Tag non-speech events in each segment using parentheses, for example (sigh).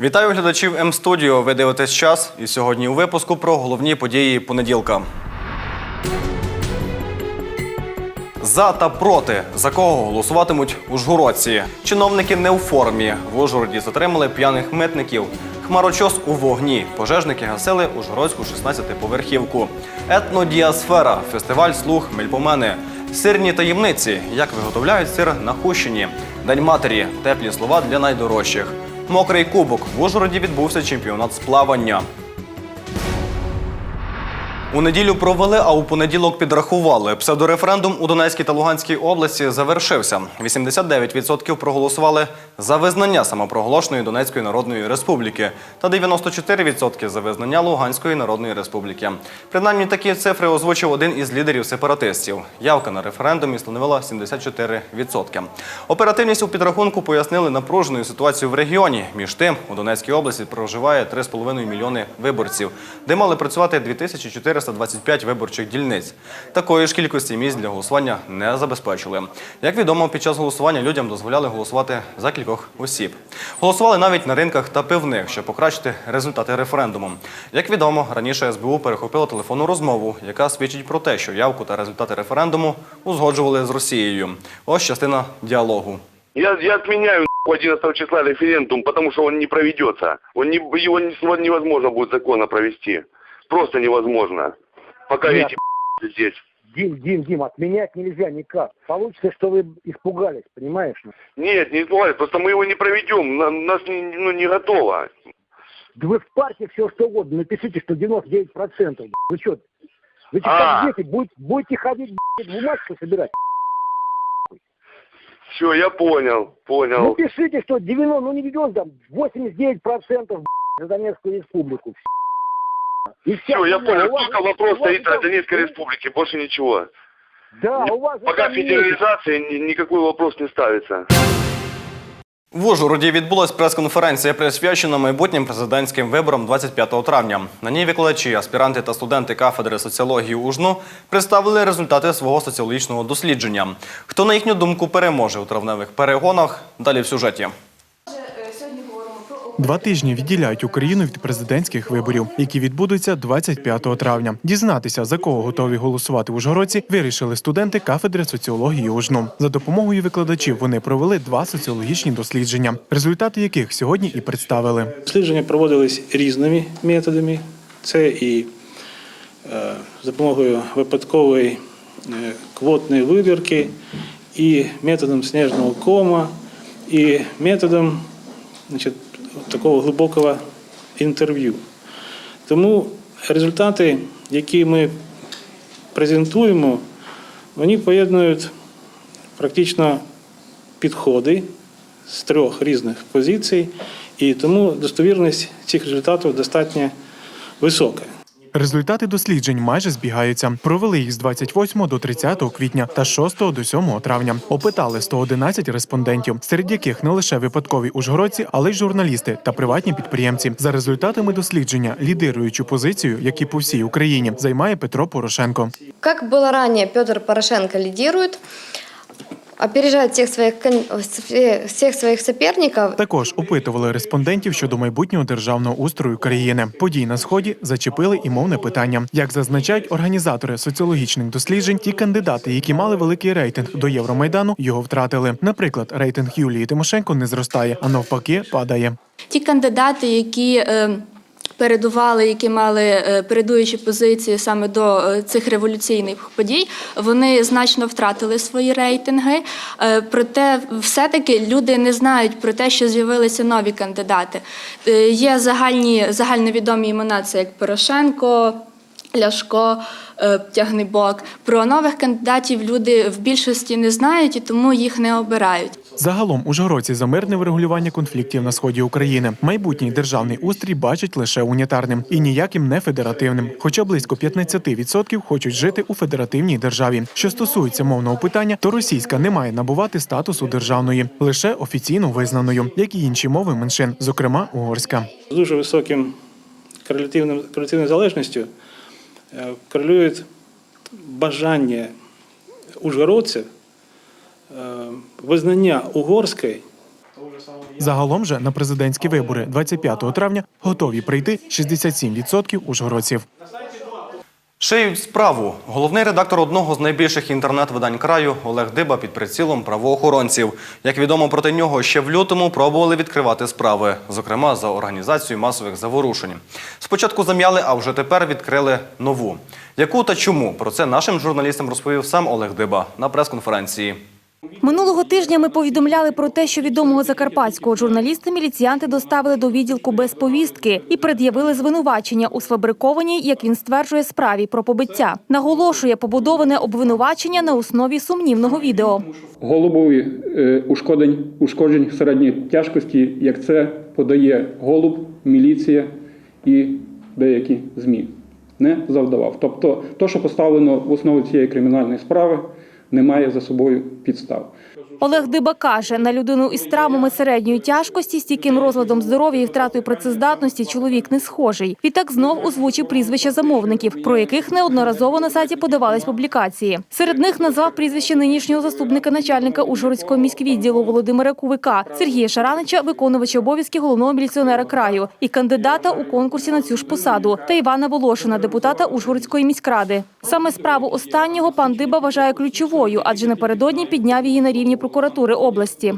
Вітаю глядачів М-студіо. Ви дивитесь час. І сьогодні у випуску про головні події понеділка. За та проти. За кого голосуватимуть ужгородці? Чиновники не у формі. В Ужгороді затримали п'яних митників. Хмарочос у вогні. Пожежники гасили Ужгородську 16-поверхівку. Етнодіасфера. Фестиваль слух Мельпомени. Сирні таємниці. Як виготовляють сир на Хущині. День матері. Теплі слова для найдорожчих. Мокрий кубок. В Ужгороді відбувся чемпіонат з плавання. У неділю провели, а у понеділок підрахували. Псевдореферендум у Донецькій та Луганській області завершився. 89% проголосували за визнання самопроголошеної Донецької Народної Республіки та 94% за визнання Луганської Народної Республіки. Принаймні такі цифри озвучив один із лідерів сепаратистів. Явка на референдумі становила 74%. Оперативність у підрахунку пояснили напруженою ситуацію в регіоні. Між тим, у Донецькій області проживає 3,5 мільйони виборців, де мали працювати 2425 виборчих дільниць. Такої ж кількості місць для голосування не забезпечили. Як відомо, під час голосування людям дозволяли голосувати за кількох осіб. Голосували навіть на ринках та пивних, щоб покращити результати референдуму. Як відомо, раніше СБУ перехопило телефонну розмову, яка свідчить про те, що явку та результати референдуму узгоджували з Росією. Ось частина діалогу. Я, я отменяю 11 числа референдум, потому что он не проведется. Он не, его не- невозможно будет законно провести. Просто невозможно. Пока Нет. эти (laughs) здесь. Дим, Дим, Дим, отменять нельзя никак. Получится, что вы испугались, понимаешь? Нет, не испугались, просто мы его не проведем. На- нас не, ну, не готово. Да вы в парке все что угодно, напишите, что 99%. Вы что, вы что, А. как дети, будете, будете ходить, бумажку собирать? Все, я понял, понял. Напишите, что 90, ну не миллион, там, 89% блядь, за Донецкую республику. И вся Все, я понял. Вас- Только вопрос вас стоит о там- Донецкой республике, больше ничего. Да, у вас... Пока там есть- ни- никакой вопрос не ставится. В Ужгороді відбулась прес-конференція присвячена майбутнім президентським виборам 25 травня. На ній викладачі, аспіранти та студенти кафедри соціології УЖНУ представили результати свого соціологічного дослідження. Хто на їхню думку переможе у травневих перегонах? Далі в сюжеті. Два тижні відділяють Україну від президентських виборів, які відбудуться 25 травня. Дізнатися, за кого готові голосувати ужгородці, вирішили студенти кафедри соціології УЖНУ. За допомогою викладачів вони провели два соціологічні дослідження, результати яких сьогодні і представили. Дослідження проводились різними методами. Це і е, допомогою випадкової е, квотної вибірки, і методом сніжного кома, і методом значить, такого глибокого інтерв'ю. Тому результати, які ми презентуємо, вони поєднують практично підходи з трьох різних позицій, і тому достовірність цих результатів достатньо висока. Результати досліджень майже збігаються. Провели їх з 28 до 30 квітня та з 6 до 7 травня. Опитали 111 респондентів, серед яких не лише випадкові ужгородці, але й журналісти та приватні підприємці. За результатами дослідження лідируючу позицію, як і по всій Україні, займає Петро Порошенко. Как было ранее, Петр Порошенко лидирует, опережает всех своих, кон- всех своих соперников. Також опитували респондентів щодо майбутнього державного устрою країни. Подій на сході зачепили і мовне питання. Як зазначають організатори соціологічних досліджень, ті кандидати, які мали великий рейтинг до Євромайдану, його втратили. Наприклад, рейтинг Юлії Тимошенко не зростає, а навпаки, падає. Ті кандидати, які е, передували, які мали е, передуючі позиції саме до е, цих революційних подій, вони значно втратили свої рейтинги. Е, Проте, все-таки люди не знають про те, що з'явилися нові кандидати. Є загальні загальновідомі імена, це як Порошенко. Ляшко, Тягнебок. Про нових кандидатів люди в більшості не знають і тому їх не обирають. Загалом ужгородці за мирне врегулювання конфліктів на сході України. Майбутній державний устрій бачать лише унітарним і ніяким не федеративним. Хоча близько 15% хочуть жити у федеративній державі. Що стосується мовного питання, то російська не має набувати статусу державної, лише офіційно визнаною, як і інші мови меншин, зокрема угорська. З дуже високим корелятивним, корелятивною залежністю е, корелює бажання ужгородців е, визнання угорської Загалом же на президентські вибори 25 травня готові прийти 67% ужгородців. Шиють справу. Головний редактор одного з найбільших інтернет-видань краю Олег Диба під прицілом правоохоронців. Як відомо, проти нього ще в лютому пробували відкривати справи, зокрема за організацію масових заворушень. Спочатку зам'яли, а вже тепер відкрили нову. Яку та чому? Про це нашим журналістам розповів сам Олег Диба на прес-конференції. Минулого тижня ми повідомляли про те, що відомого закарпатського журналіста міліціянти доставили до відділку без повістки і пред'явили звинувачення у сфабрикованій, як він стверджує, справі про побиття. Наголошує побудоване обвинувачення на основі сумнівного відео. Голубові е, ушкоджень, ушкоджень середньої тяжкості, як це подає голуб, міліція і деякі ЗМІ. Не завдавав. Тобто, то, що поставлено в основу цієї кримінальної справи, не має за собою підстав. Олег Диба каже, на людину із травмами середньої тяжкості, стійким розладом здоров'я і втратою працездатності чоловік не схожий. Відтак знов озвучив прізвища замовників, про яких неодноразово на сайті подавались публікації. Серед них назвав прізвище нинішнього заступника начальника Ужгородського міськвідділу Володимира Кувика, Сергія Шаранича, виконувача обов'язки головного міліціонера краю і кандидата у конкурсі на цю ж посаду, та Івана Волошина, депутата Ужгородської міськради. Саме справу останнього пан Диба вважає ключовою, адже напередодні підняв її на рівні прокуратури області.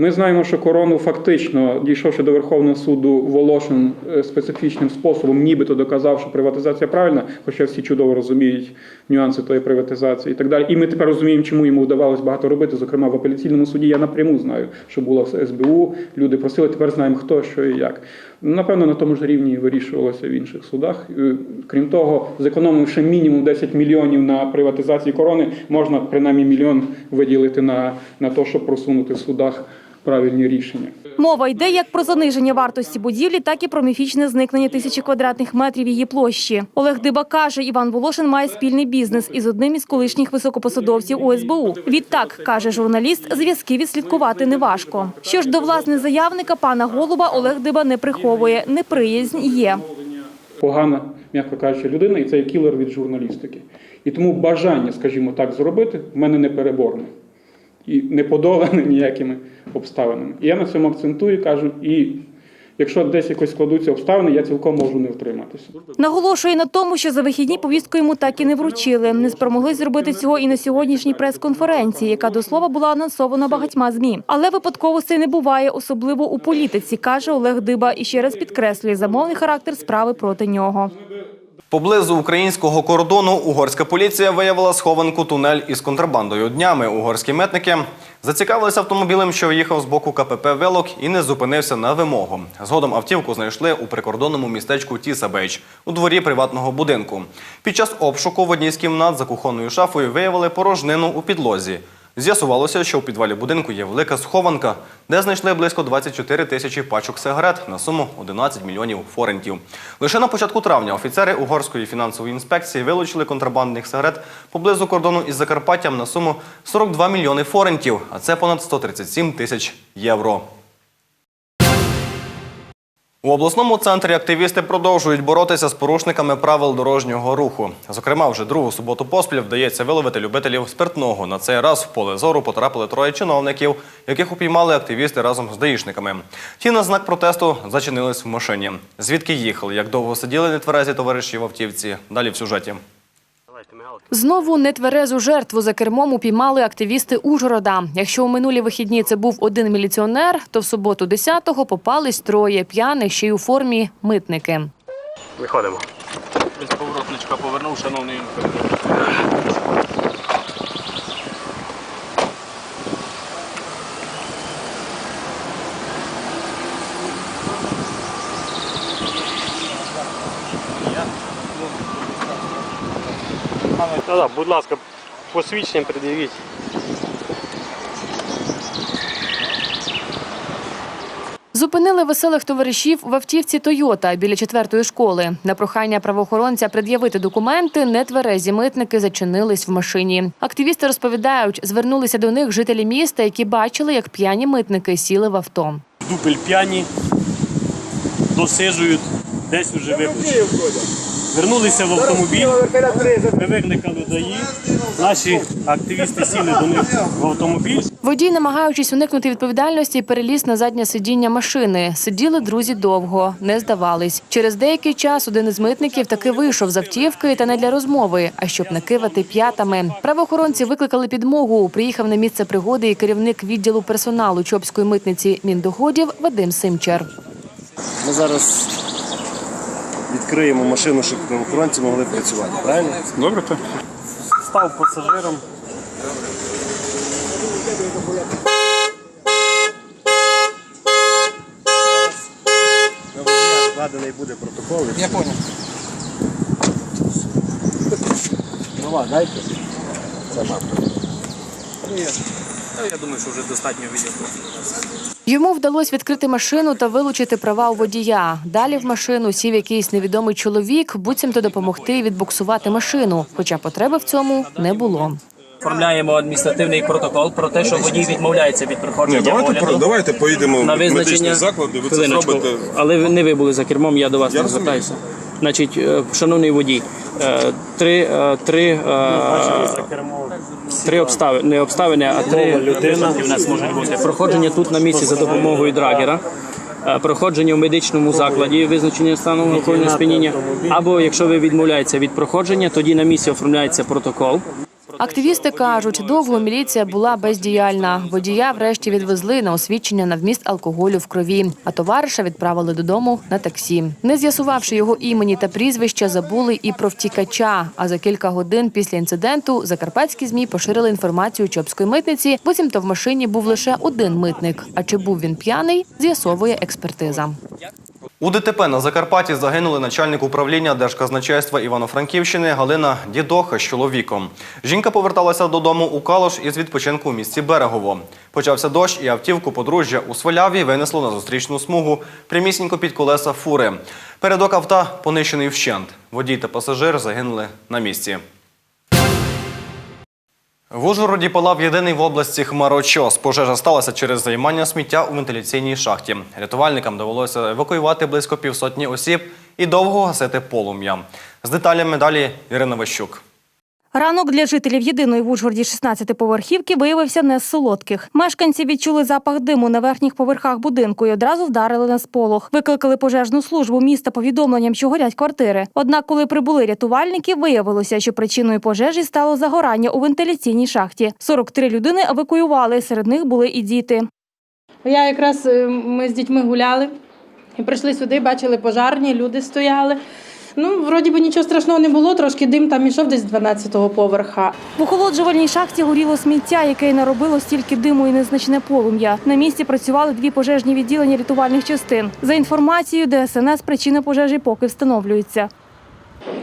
Ми знаємо, що корону фактично, дійшовши до Верховного суду, Волошин е, специфічним способом, нібито доказав, що приватизація правильна, хоча всі чудово розуміють нюанси тої приватизації і так далі. І ми тепер розуміємо, чому йому вдавалось багато робити. Зокрема, в апеляційному суді я напряму знаю, що було в СБУ. Люди просили, тепер знаємо хто, що і як. Напевно, на тому ж рівні вирішувалося в інших судах. Е, Крім того, зекономивши мінімум 10 мільйонів на приватизації корони, можна принаймні мільйон виділити на, на те, щоб просунути в судах правильні рішення. Мова йде як про заниження вартості будівлі, так і про міфічне зникнення тисячі квадратних метрів її площі. Олег Диба каже, Іван Волошин має спільний бізнес із одним із колишніх високопосадовців УСБУ. Відтак, каже журналіст, зв'язки відслідкувати неважко. Що ж до власне заявника пана Голуба, Олег Диба не приховує. Неприязнь є. Погана, м'яко кажучи, людина, і це є кілер від журналістики. І тому бажання, скажімо так, зробити в мене непереборне і не подолане ніякими обставинами. І я на цьому акцентую, кажу, і якщо десь якось складуться обставини, я цілком можу не втриматися. Наголошує на тому, що за вихідні повістку йому так і не вручили. Не спромогли зробити цього і на сьогоднішній прес-конференції, яка до слова була анонсована багатьма змі. Але випадковостей не буває, особливо у політиці, каже Олег Диба. І ще раз підкреслює замовний характер справи проти нього. Поблизу українського кордону угорська поліція виявила схованку тунель із контрабандою. Днями угорські митники зацікавилися автомобілем, що їхав з боку КПП Велок і не зупинився на вимогу. Згодом автівку знайшли у прикордонному містечку Тісабейч у дворі приватного будинку. Під час обшуку в одній з кімнат за кухонною шафою виявили порожнину у підлозі. З'ясувалося, що у підвалі будинку є велика схованка, де знайшли близько 24 тисячі пачок сигарет на суму 11 мільйонів форентів. Лише на початку травня офіцери угорської фінансової інспекції вилучили контрабандних сигарет поблизу кордону із Закарпаттям на суму 42 мільйони форентів, а це понад 137 тисяч євро. У обласному центрі активісти продовжують боротися з порушниками правил дорожнього руху. Зокрема, вже другу суботу поспіль вдається виловити любителів спиртного. На цей раз в поле зору потрапили троє чиновників, яких упіймали активісти разом з даїшниками. Ті на знак протесту зачинились в машині. Звідки їхали, як довго сиділи нетверезі товариші в автівці? Далі в сюжеті. Знову нетверезу жертву за кермом упіймали активісти Ужгорода. Якщо у минулі вихідні це був один міліціонер, то в суботу 10-го попались троє п'яних ще й у формі митники. Виходимо. Безповоротничка повернув, шановний. Ну, да, будь ласка, посвідчення пред'явіть. Зупинили веселих товаришів в автівці Тойота біля четвертої школи. На прохання правоохоронця пред'явити документи нетверезі митники зачинились в машині. Активісти розповідають, звернулися до них жителі міста, які бачили, як п'яні митники сіли в авто. Дупель п'яні, досижують, десь уже випущені. Вернулися в автомобіль, ми викликали наші активісти сіли до них в автомобіль. Водій, намагаючись уникнути відповідальності, переліз на заднє сидіння машини. Сиділи друзі довго, не здавались. Через деякий час один із митників таки вийшов з автівки та не для розмови, а щоб накивати п'ятами. Правоохоронці викликали підмогу. Приїхав на місце пригоди і керівник відділу персоналу Чопської митниці міндоходів Вадим Симчар. Ми зараз відкриємо машину, щоб правоохоронці могли працювати. Правильно? Добре, так. Став пасажиром. Складений буде протокол. Я зрозумів. Права, дайте. Це мапа. Я думаю, що вже достатньо відео. Йому вдалося відкрити машину та вилучити права у водія. Далі в машину сів якийсь невідомий чоловік, буцімто допомогти відбуксувати машину, хоча потреби в цьому не було. Оформляємо адміністративний протокол про те, що водій відмовляється від проходження Ні, давайте, огляду. про- давайте поїдемо на в медичний визначення заклад, і ви це Хвилиночку. зробите. Але ви- не ви були за кермом, я до вас Я не розумію. звертаюся. Значить, е, шановний водій, е, три, е, три, три обставини, не обставини, а три людина у нас можуть бути. Проходження тут на місці за допомогою драгера. Проходження в медичному закладі, визначення стану алкогольного сп'яніння. Або якщо ви відмовляєтеся від проходження, тоді на місці оформляється протокол. Активісти кажуть, довго міліція була бездіяльна. Водія врешті відвезли на освідчення на вміст алкоголю в крові, а товариша відправили додому на таксі. Не з'ясувавши його імені та прізвища, забули і про втікача. А за кілька годин після інциденту закарпатські змі поширили інформацію Чопської митниці. Буцімто в машині був лише один митник. А чи був він п'яний, з'ясовує експертиза. У ДТП на Закарпатті загинули начальник управління Держказначейства Івано-Франківщини Галина Дідоха з чоловіком. Жінка поверталася додому у Калош із відпочинку у місті Берегово. Почався дощ, і автівку подружжя у Сваляві винесло на зустрічну смугу прямісінько під колеса фури. Передок авто понищений вщент. Водій та пасажир загинули на місці. В Ужгороді палав єдиний в області хмарочос. Пожежа сталася через займання сміття у вентиляційній шахті. Рятувальникам довелося евакуювати близько півсотні осіб і довго гасити полум'я. З деталями далі Ірина Ващук. Ранок для жителів єдиної в Ужгороді 16-поверхівки виявився не з солодких. Мешканці відчули запах диму на верхніх поверхах будинку і одразу вдарили на сполох. Викликали пожежну службу міста повідомленням, що горять квартири. Однак, коли прибули рятувальники, виявилося, що причиною пожежі стало загорання у вентиляційній шахті. 43 людини евакуювали. Серед них були і діти. Я якраз е, ми з дітьми гуляли і прийшли сюди, бачили пожарні, люди стояли. Ну, вроді би нічого страшного не було, трошки дим там ішов десь з 12-го поверха. В охолоджувальній шахті горіло сміття, яке й наробило стільки диму і незначне полум'я. На місці працювали дві пожежні відділення рятувальних частин. За інформацією ДСНС, причина пожежі поки встановлюється.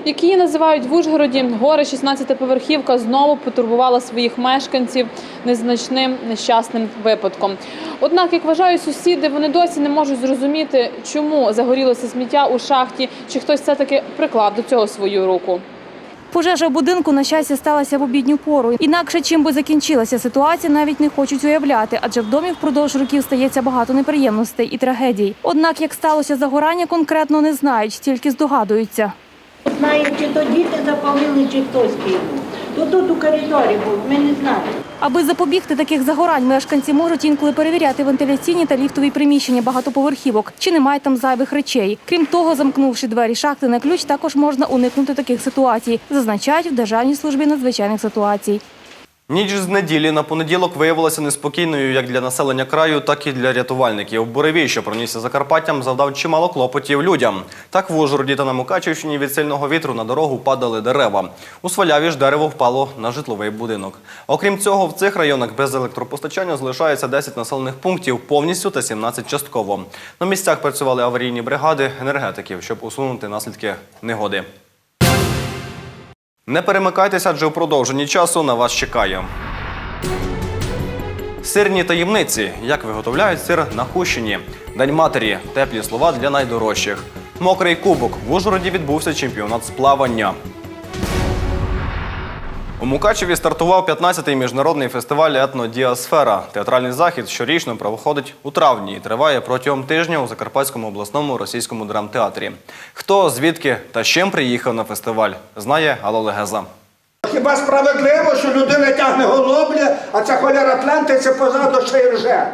Як її називають в Ужгороді, горе 16-поверхівка знову потурбувала своїх мешканців незначним нещасним випадком. Однак, як вважають сусіди, вони досі не можуть зрозуміти, чому загорілося сміття у шахті, чи хтось все-таки приклав до цього свою руку. Пожежа в будинку, на щастя, сталася в обідню пору. Інакше чим би закінчилася ситуація, навіть не хочуть уявляти, адже в домі впродовж років стається багато неприємностей і трагедій. Однак, як сталося загорання, конкретно не знають, тільки здогадуються. Знаю, чи то діти запалили, чи хтось кинув. То тут у коридорі був, ми не знаємо. Аби запобігти таких загорань, мешканці можуть інколи перевіряти вентиляційні та ліфтові приміщення багатоповерхівок, чи немає там зайвих речей. Крім того, замкнувши двері шахти на ключ, також можна уникнути таких ситуацій, зазначають в Державній службі надзвичайних ситуацій. Ніч з неділі на понеділок виявилася неспокійною як для населення краю, так і для рятувальників. Буревій, що пронісся Закарпаттям, завдав чимало клопотів людям. Так в Ужгороді та на Мукачівщині від сильного вітру на дорогу падали дерева. У Сваляві ж дерево впало на житловий будинок. Окрім цього, в цих районах без електропостачання залишається 10 населених пунктів повністю та 17 частково. На місцях працювали аварійні бригади енергетиків, щоб усунути наслідки негоди. Не перемикайтеся, адже у продовженні часу на вас чекає. Сирні таємниці. Як виготовляють сир на Хущині. День матері. Теплі слова для найдорожчих. Мокрий кубок. В Ужгороді відбувся чемпіонат з плавання. У Мукачеві стартував 15-й міжнародний фестиваль «Етнодіасфера». Театральний захід щорічно проходить у травні і триває протягом тижня у Закарпатському обласному російському драмтеатрі. Хто, звідки та з чим приїхав на фестиваль, знає Алла Легеза. Хіба справедливо, що людина тягне голубля, а ця холера Атлантиця позаду ще й рже?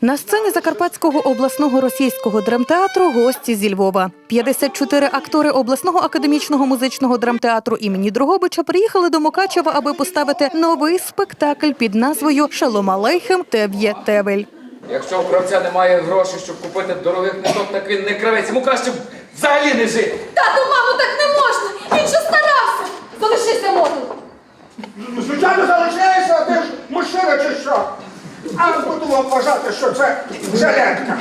На сцені Закарпатського обласного російського драмтеатру гості зі Львова. 54 актори обласного академічного музичного драмтеатру імені Дрогобича приїхали до Мукачева, аби поставити новий спектакль під назвою Шалом Алейхем Тев'є Тевель. Якщо у кравця немає грошей, щоб купити дорогих ниток, так він не кравець. Йому краще взагалі не жити. Тату, мамо, так не можна! Він же старався! Залишися мотом! Звичайно, залишаєшся, а ти ж мужчина чи що? А буду вам вважати, що це жилетка.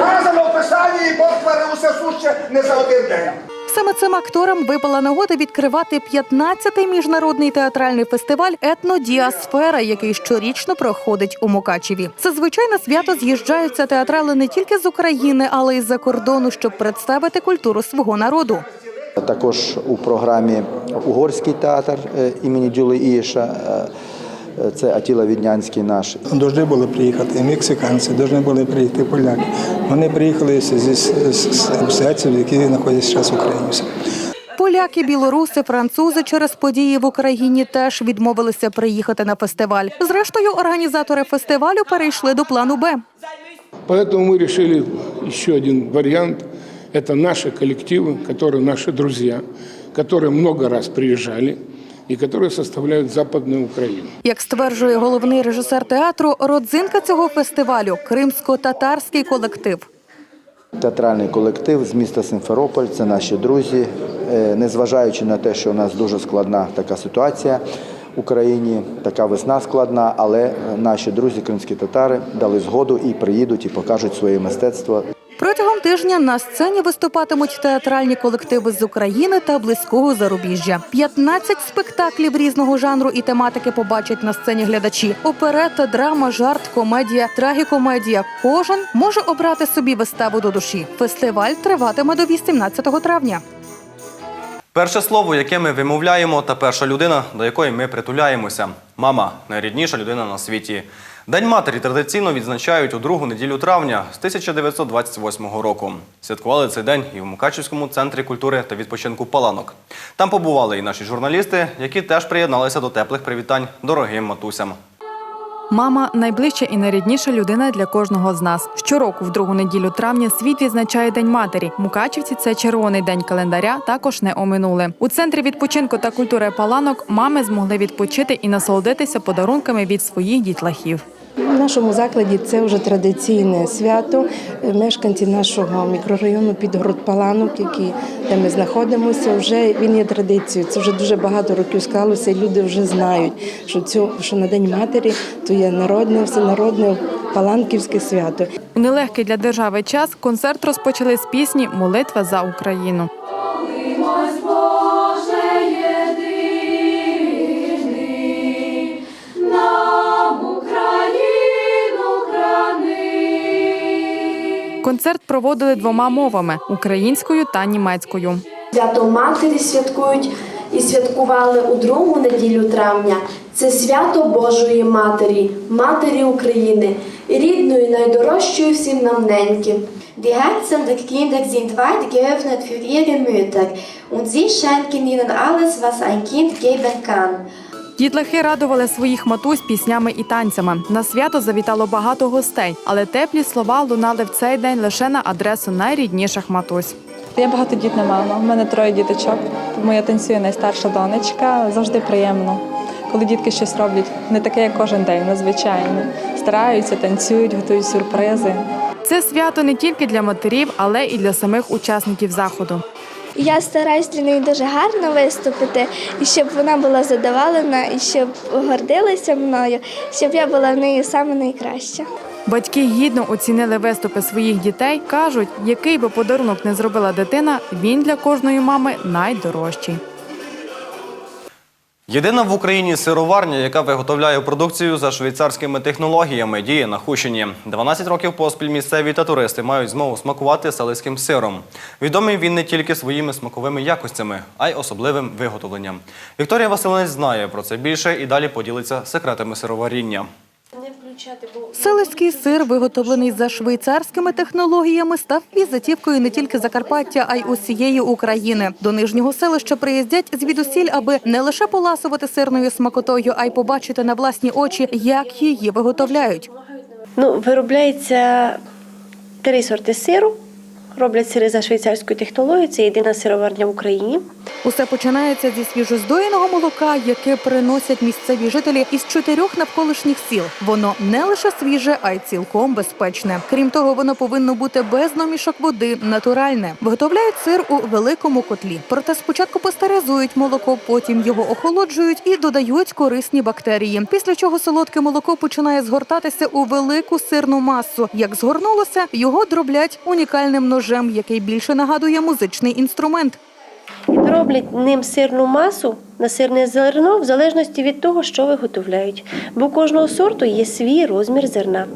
Разом описання і Бог творив усе суще не за один день. Саме цим акторам випала нагода відкривати 15-й міжнародний театральний фестиваль Етнодіасфера, який щорічно проходить у Мукачеві. Зазвичай на свято з'їжджаються театрали не тільки з України, але й з-за кордону, щоб представити культуру свого народу. Також у програмі Угорський театр е, імені Дюли Іша. е, Це Атіла Віднянський наш. Должны були приїхати мексиканці, должны були приїхати поляки. Вони приїхали зі з обстоятельств, які знаходяться зараз в Україні. Поляки, білоруси, французи через події в Україні теж відмовилися приїхати на фестиваль. Зрештою, організатори фестивалю перейшли до плану Б. Поэтому мы решили еще один вариант. Это наши коллективы, которые наши друзья, которые много раз приезжали и которые составляют Западную Украину. Як стверджує головний режисер театру, родзинка цього фестивалю кримсько-татарський колектив. Театральний колектив з міста Симферополь. Це наші друзі. Е, Незважаючи на те, що у нас дуже складна така ситуація в Україні, така весна складна, але наші друзі, кримські татари, дали згоду і приїдуть і покажуть своє мистецтво. Тижня на сцені виступатимуть театральні колективи з України та близького зарубіжжя. 15 спектаклів різного жанру і тематики побачать на сцені глядачі: оперета, драма, жарт, комедія, трагікомедія. Кожен може обрати собі виставу до душі. Фестиваль триватиме до 18 травня. Перше слово, яке ми вимовляємо, та перша людина, до якої ми притуляємося. Мама найрідніша людина на світі. День матері традиційно відзначають у другу неділю травня з 1928 року. Святкували цей день і в Мукачівському центрі культури та відпочинку Паланок. Там побували і наші журналісти, які теж приєдналися до теплих привітань дорогим матусям. Мама найближча і найрідніша людина для кожного з нас. Щороку, в другу неділю травня, світ відзначає День матері. Мукачівці це червоний день календаря. Також не оминули. У центрі відпочинку та культури Паланок мами змогли відпочити і насолодитися подарунками від своїх дітлахів. В нашому закладі це вже традиційне свято. Мешканці нашого мікрорайону Підгород Паланок, які де ми знаходимося, вже він є традицією. Це вже дуже багато років склалося, і люди вже знають, що цю що на День матері то є народне, всенародне паланківське свято. У нелегкий для держави час концерт розпочали з пісні Молитва за Україну. Концерт проводили двома мовами українською та німецькою. Свято Матері святкують і святкували у другу неділю травня. Це свято Божої Матері, Матері України, рідної, найдорожчої всім нам неньки. Die Herzen der Kinder sind weit geöffnet für ihre Mütter und sie schenken ihnen alles, was ein Kind geben kann. Дітлахи радували своїх матусь піснями і танцями. На свято завітало багато гостей, але теплі слова лунали в цей день лише на адресу найрідніших матусь. Я багатодітна мама. У мене троє діточок. Тому я танцюю найстарша донечка. Завжди приємно, коли дітки щось роблять не таке, як кожен день, надзвичайно. Стараються, танцюють, готують сюрпризи. Це свято не тільки для матерів, але і для самих учасників заходу. Я стараюсь для неї дуже гарно виступити, і щоб вона була задоволена, і щоб гордилася мною, щоб я була в неї саме найкраща. Батьки гідно оцінили виступи своїх дітей. кажуть, який би подарунок не зробила дитина, він для кожної мами найдорожчий. Єдина в Україні сироварня, яка виготовляє продукцію за швейцарськими технологіями, діє на Хущині. 12 років поспіль місцеві та туристи мають змогу смакувати селицьким сиром. Відомий він не тільки своїми смаковими якостями, а й особливим виготовленням. Вікторія Василинець знає про це більше і далі поділиться секретами сироваріння. Селицький сир, виготовлений за швейцарськими технологіями, став візитівкою не тільки Закарпаття, а й усієї України. До нижнього селища приїздять звідусіль, аби не лише поласувати сирною смакотою, а й побачити на власні очі, як її виготовляють. Ну, виробляється три сорти сиру. Роблять сири за швейцарською технологією. Це єдина сироварня в Україні. Усе починається зі свіжоздоєного молока, яке приносять місцеві жителі із чотирьох навколишніх сіл. Воно не лише свіже, а й цілком безпечне. Крім того, воно повинно бути без номішок води, натуральне. Виготовляють сир у великому котлі. Проте спочатку пастеризують молоко, потім його охолоджують і додають корисні бактерії. Після чого солодке молоко починає згортатися у велику сирну масу. Як згорнулося, його дроблять унікальним ножем, який більше нагадує музичний інструмент. Роблять ним сирну масу на сирне зерно в залежності від того, що виготовляють. Бо кожного сорту є свій розмір зерна.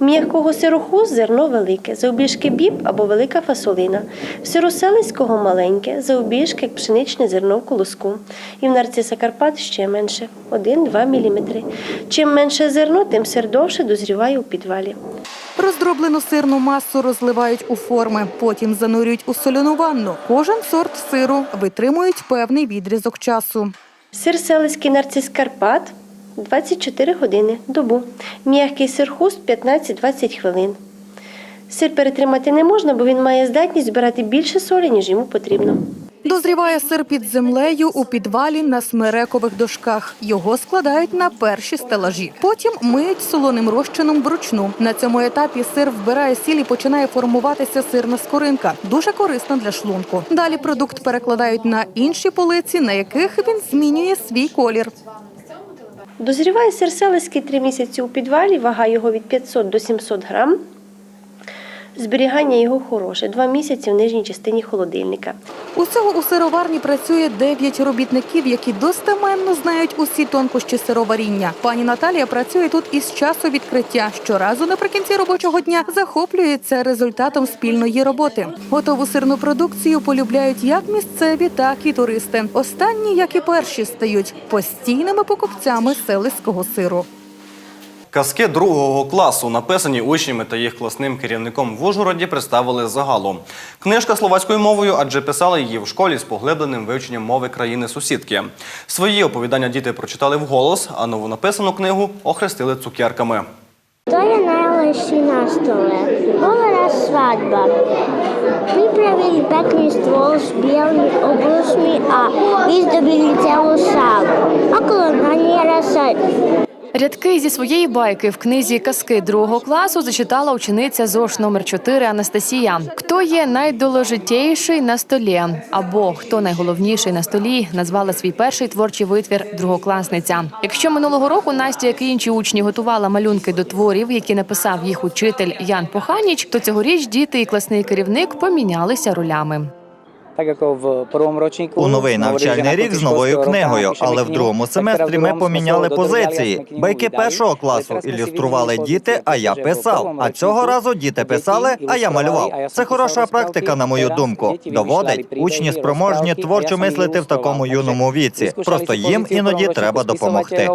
У м'якого сироху зерно велике, завбільшки біб або велика фасолина. В сироселицького маленьке, завбільшки пшеничне зерно в колоску. І в нарциса Карпат ще менше 1-2 мм. Чим менше зерно, тим сир довше дозріває у підвалі. Роздроблену сирну масу розливають у форми, потім занурюють у соляну ванну. Кожен сорт сиру витримують певний відрізок часу. Сир селицький нарцис Карпат 24 години добу. М'який сир хуст 15-20 хвилин. Сир перетримати не можна, бо він має здатність збирати більше солі, ніж йому потрібно. Дозріває сир під землею у підвалі на смерекових дошках. Його складають на перші стелажі. Потім миють солоним розчином вручну. На цьому етапі сир вбирає сіль і починає формуватися сирна скоринка. Дуже корисна для шлунку. Далі продукт перекладають на інші полиці, на яких він змінює свій колір. Дозріває сир селицький 3 місяці у підвалі, вага його від 500 до 700 грам. Зберігання його хороше, 2 місяці в нижній частині холодильника. Усього у сироварні працює 9 робітників, які достеменно знають усі тонкощі сироваріння. Пані Наталія працює тут із часу відкриття. Щоразу наприкінці робочого дня захоплюється результатом спільної роботи. Готову сирну продукцію полюбляють як місцеві, так і туристи. Останні, як і перші, стають постійними покупцями селиського сиру. Казки другого класу, написані учнями та їх класним керівником в Ужгороді, представили загалу. Книжка словацькою мовою, адже писали її в школі з поглибленим вивченням мови країни-сусідки. Свої оповідання діти прочитали вголос, а новонаписану книгу охрестили цукерками. To je najlepší na stole. Bola raz svadba. Pripravili pekný stôl s bielými obrusmi a vyzdobili celú sálu. Okolo maniera sa Рядки зі своєї байки в книзі Казки другого класу зачитала учениця ЗОШ номер 4 Анастасія. Хто є найдоложитейший на столі? Або хто найголовніший на столі? Назвала свій перший творчий витвір другокласниця. Якщо минулого року Настя, як і інші учні, готувала малюнки до творів, які написав їх учитель Ян Поханіч, то цьогоріч діти і класний керівник помінялися ролями. У новий навчальний рік з новою книгою, але в другому семестрі ми поміняли позиції. Байки першого класу ілюстрували діти, а я писав. А цього разу діти писали, а я малював. Це хороша практика, на мою думку. Доводить, учні спроможні творчо мислити в такому юному віці. Просто їм іноді треба допомогти.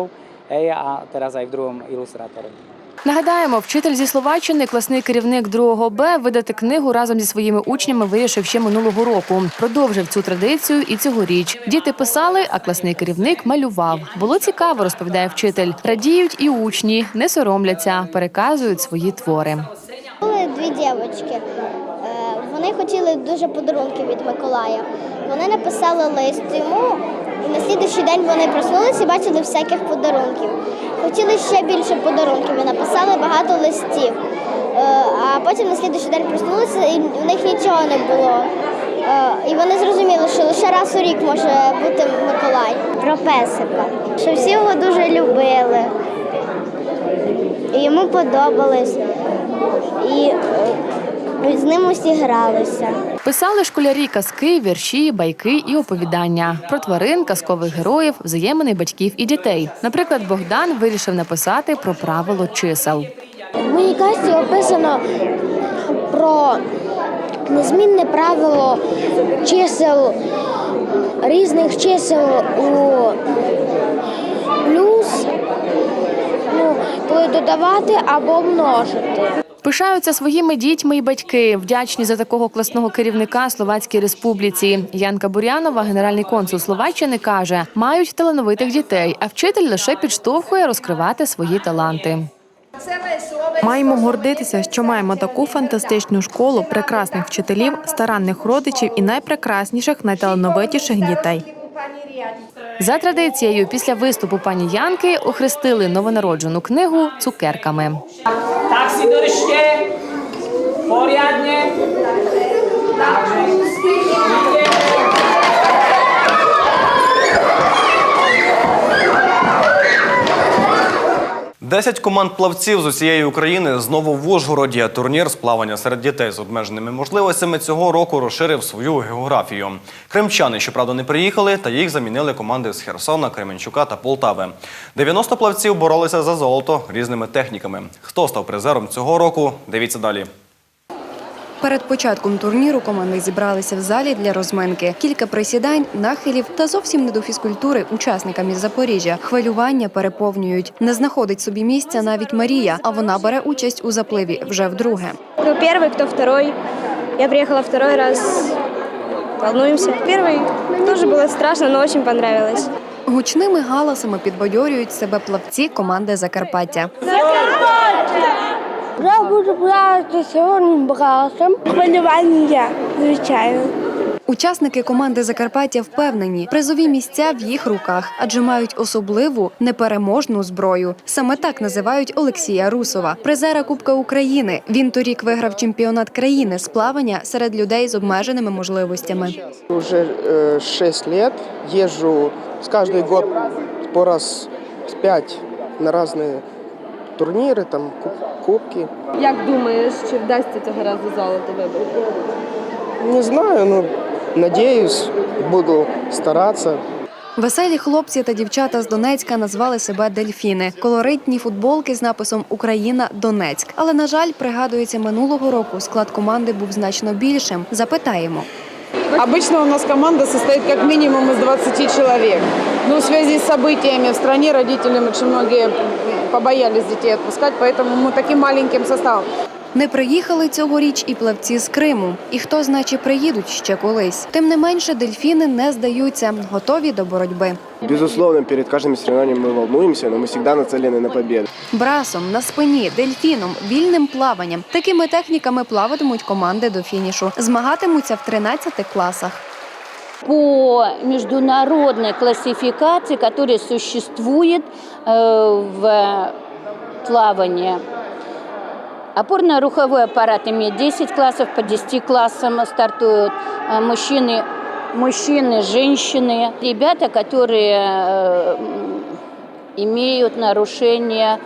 Нагадаємо, вчитель зі Словаччини, класний керівник 2 Б, видати книгу разом зі своїми учнями вирішив ще минулого року. Продовжив цю традицію і цьогоріч. Діти писали, а класний керівник малював. Було цікаво, розповідає вчитель. Радіють і учні, не соромляться, переказують свої твори. були дві дівчатки. Е, Вони хотіли дуже подарунки від Миколая. Вони написали лист йому, і на слідуючий день вони проснулися і бачили всяких подарунків. Хотіли ще більше подарунків і написали багато листів. Е, А потім на слідуючий день проснулися і в них нічого не було. Е, І вони зрозуміли, що лише раз у рік може бути Миколай. Про песика. Що всі його дуже любили. І йому подобалось. І з ним усі гралися. Писали школярі казки, вірші, байки і оповідання про тварин, казкових героїв, взаємини батьків і дітей. Наприклад, Богдан вирішив написати про правило чисел. В моїй касті описано про незмінне правило чисел, різних чисел у плюс, ну, коли додавати або множити. Пишаються своїми дітьми і батьки, вдячні за такого класного керівника Словацькій республіці. Янка Бурянова, генеральний консул Словаччини, каже, мають талановитих дітей, а вчитель лише підштовхує розкривати свої таланти. Маємо гордитися, що маємо таку фантастичну школу, прекрасних вчителів, старанних родичів і найпрекрасніших, найталановитіших дітей. За традицією, після виступу пані Янки охрестили новонароджену книгу цукерками. Tak si držte. Poriadne. Десять команд плавців з усієї України знову в Ужгороді. Турнір з плавання серед дітей з обмеженими можливостями цього року розширив свою географію. Кримчани, щоправда, не приїхали, та їх замінили команди з Херсона, Кременчука та Полтави. 90 плавців боролися за золото різними техніками. Хто став призером цього року? Дивіться далі. Перед початком турніру команди зібралися в залі для розминки. Кілька присідань, нахилів та зовсім не до фізкультури учасникам із Запоріжжя. Хвилювання переповнюють. Не знаходить собі місця навіть Марія, а вона бере участь у запливі вже вдруге. Кто первый, кто второй. Я приехала второй раз. Волнуемся. Первый тоже было страшно, но очень понравилось. Гучними галасами підбадьорюють себе плавці команди Закарпаття. Я буду плавати сьогодні брасом. Хвилювання, звичайно. Учасники команди Закарпаття впевнені, призові місця в їх руках, адже мають особливу непереможну зброю. Саме так називають Олексія Русова, призера Кубка України. Він торік виграв чемпіонат країни з плавання серед людей з обмеженими можливостями. Уже э, 6 лет езжу с каждый год по раз с пять на разные турниры, там куб- кубки. Як думаєш, чи вдасться цього разу золото вибрати? Не знаю, но надеюсь, буду стараться. Веселі хлопці та дівчата з Донецька назвали себе дельфіни. Колоритні футболки з написом Україна Донецьк. Але на жаль, пригадується минулого року склад команди був значно більшим. Запитаємо. Обычно у нас команда состоит как минимум из 20 человек. Но в связи с событиями в стране родители очень многие побоялись детей отпускать, поэтому мы таким маленьким составом. Не приїхали цьогоріч і плавці з Криму. І хто значить приїдуть ще колись. Тим не менше, дельфіни не здаються, готові до боротьби. Безусловно, перед каждым соревнованием мы волнуемся, но мы всегда нацелены на победу. Брасом, на спині, дельфіном, вільним плаванням. Такими техніками плаватимуть команди до фінішу. Змагатимуться в 13 класах. по международной классификации, которая существует э, в плавании. Опорно-руховой аппарат имеет 10 классов, по 10 классам стартуют э, мужчины, мужчины, женщины, ребята, которые э, м, имеют нарушение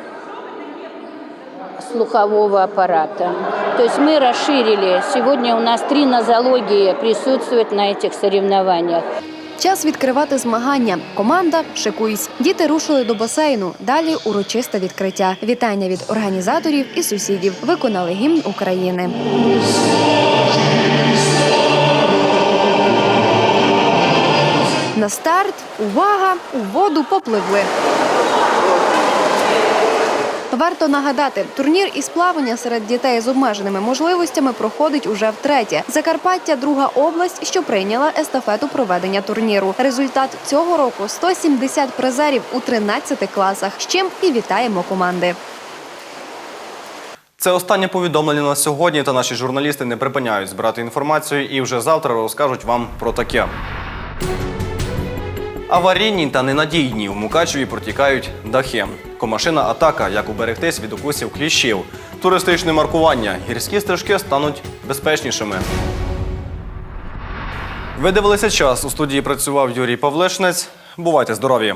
слухового аппарата. То есть мы расширили. Сегодня у нас три нозологии присутствуют на этих соревнованиях. Час відкривати змагання. Команда шикуйсь. Діти рушили до басейну. Далі урочисте відкриття. Вітання від організаторів і сусідів. Виконали гімн України. На старт увага! У воду попливли. Варто нагадати, турнір із плавання серед дітей з обмеженими можливостями проходить уже втретє. Закарпаття друга область, що прийняла естафету проведення турніру. Результат цього року 170 призерів у 13 класах. З чим і вітаємо команди. Це останнє повідомлення на сьогодні. Та наші журналісти не припиняють збирати інформацію і вже завтра розкажуть вам про таке. Аварійні та ненадійні у Мукачеві протікають дахи. Комашина атака, як уберегтись від укусів кліщів. Туристичне маркування. Гірські стежки стануть безпечнішими. Ви дивилися час. У студії працював Юрій Павлишнець. Бувайте здорові!